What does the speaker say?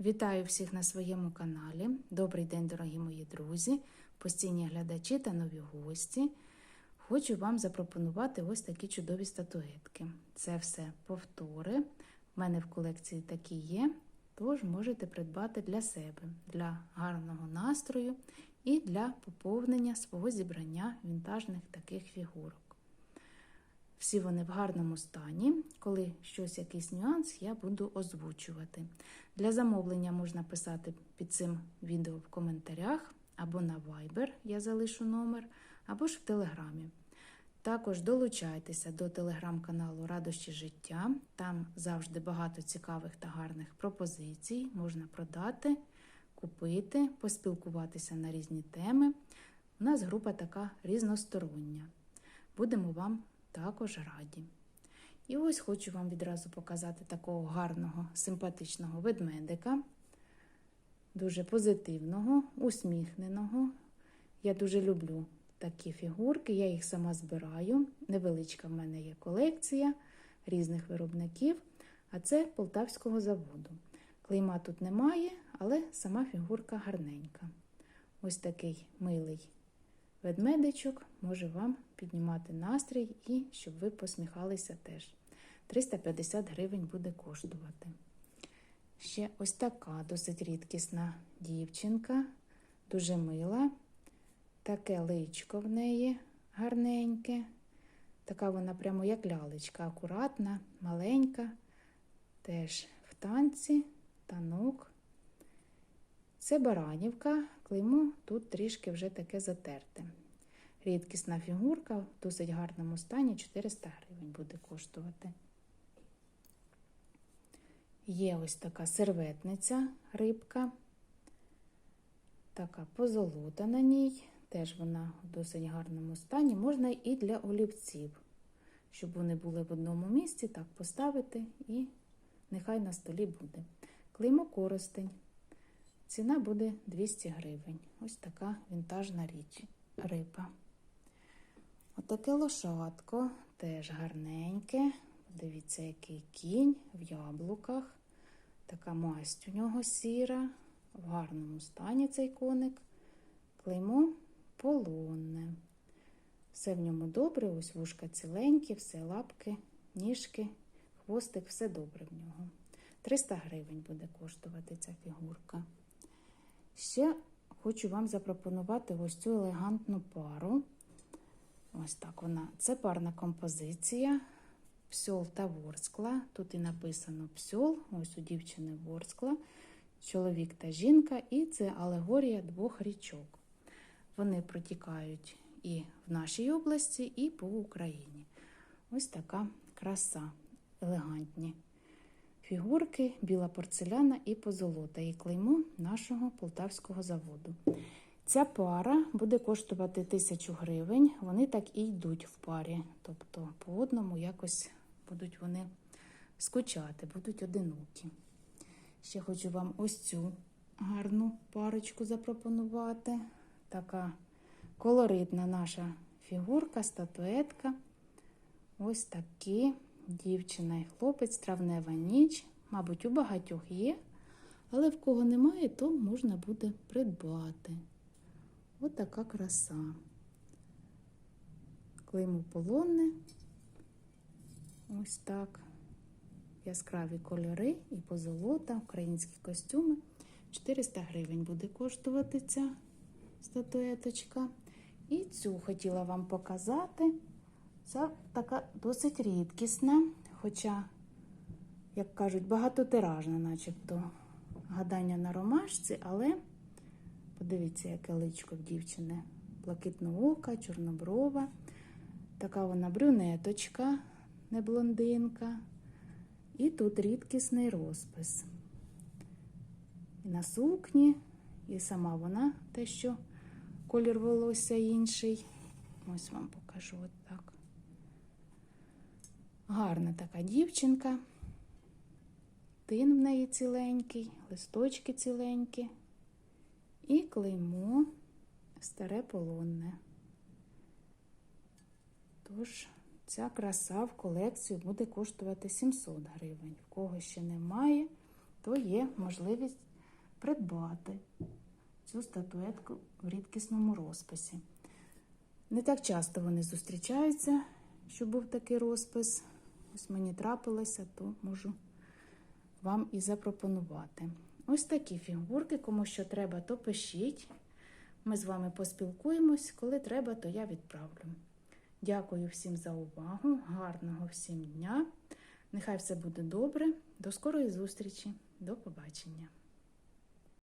Вітаю всіх на своєму каналі. Добрий день, дорогі мої друзі, постійні глядачі та нові гості. Хочу вам запропонувати ось такі чудові статуетки. Це все повтори. В мене в колекції такі є, тож можете придбати для себе, для гарного настрою і для поповнення свого зібрання вінтажних таких фігурок. Всі вони в гарному стані. Коли щось, якийсь нюанс, я буду озвучувати. Для замовлення можна писати під цим відео в коментарях або на Viber, я залишу номер, або ж в Телеграмі. Також долучайтеся до телеграм-каналу Радощі життя. Там завжди багато цікавих та гарних пропозицій. Можна продати, купити, поспілкуватися на різні теми. У нас група така різностороння. Будемо вам також раді. І ось хочу вам відразу показати такого гарного, симпатичного ведмедика, дуже позитивного, усміхненого. Я дуже люблю такі фігурки, я їх сама збираю. Невеличка в мене є колекція різних виробників, а це полтавського заводу. Клейма тут немає, але сама фігурка гарненька. Ось такий милий ведмедичок може вам піднімати настрій і щоб ви посміхалися теж. 350 гривень буде коштувати. Ще ось така досить рідкісна дівчинка, дуже мила. Таке личко в неї гарненьке. Така вона прямо як лялечка, акуратна, маленька, теж в танці, танок. Це баранівка, клеймо тут трішки вже таке затерте. Рідкісна фігурка в досить гарному стані 400 гривень буде коштувати. Є ось така серветниця рибка, така позолота на ній, теж вона в досить гарному стані. Можна і для олівців, щоб вони були в одному місці, так поставити і нехай на столі буде. Клеймо коростень. Ціна буде 200 гривень. Ось така вінтажна річ риба. Отаке лошадко, теж гарненьке. Дивіться, який кінь в яблуках. Така масть у нього сіра, в гарному стані цей коник. Клеймо полонне. Все в ньому добре, ось вушка ціленькі, все лапки, ніжки, хвостик, все добре в нього. 300 гривень буде коштувати ця фігурка. Ще хочу вам запропонувати ось цю елегантну пару. Ось так вона. Це парна композиція. Псьол та ворскла. Тут і написано псьол, ось у дівчини ворскла, чоловік та жінка, і це алегорія двох річок. Вони протікають і в нашій області, і по Україні. Ось така краса, елегантні фігурки, біла порцеляна і позолота, і клеймо нашого полтавського заводу. Ця пара буде коштувати 1000 гривень, вони так і йдуть в парі. Тобто по одному якось будуть вони скучати, будуть одинокі. Ще хочу вам ось цю гарну парочку запропонувати. Така колоритна наша фігурка, статуетка. Ось такі дівчина і хлопець, травнева ніч. Мабуть, у багатьох є, але в кого немає, то можна буде придбати. Ось така краса. Клеймо полонне. Ось так. Яскраві кольори і позолота, українські костюми. 400 гривень буде коштувати ця статуеточка. І цю хотіла вам показати. Це така досить рідкісна, хоча, як кажуть, багатотиражна, начебто гадання на ромашці, але подивіться, яке личко в дівчини. Блакитноока, чорноброва. Така вона брюнеточка, не блондинка. І тут рідкісний розпис. І на сукні, і сама вона те, що колір волосся інший. Ось вам покажу от так. Гарна така дівчинка. Тин в неї ціленький, листочки ціленькі. І клеймо старе полонне. Тож, ця краса в колекцію буде коштувати 700 гривень. В кого ще немає, то є можливість придбати цю статуетку в рідкісному розписі. Не так часто вони зустрічаються, що був такий розпис. Ось мені трапилося, то можу вам і запропонувати. Ось такі фігурки, кому що треба, то пишіть. Ми з вами поспілкуємось. Коли треба, то я відправлю. Дякую всім за увагу, гарного всім дня. Нехай все буде добре. До скорої зустрічі. До побачення.